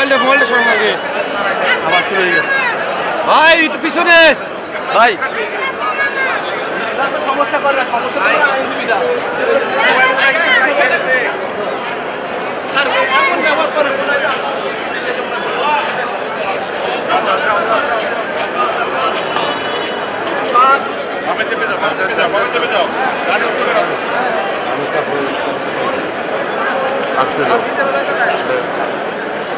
মোবাইলটা মোবাইলটা সঙ্গে আগে। আবার শুরু হয়ে গেছে। ভাই, একটু পিছনে। ভাই। সমস্যা করবে সমস্যা করে স্যার এমন ব্যবহার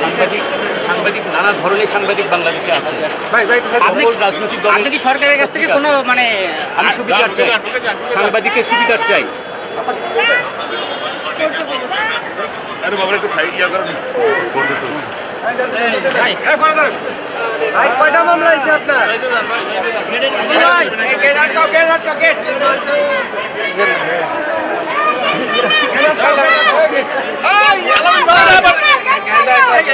সাংবাদিক সাংবাদিক আছে মানে সাংবাদিকের সুবিধার চাই আরে বাবা একটু সাইড ইয়া করেন Yeah.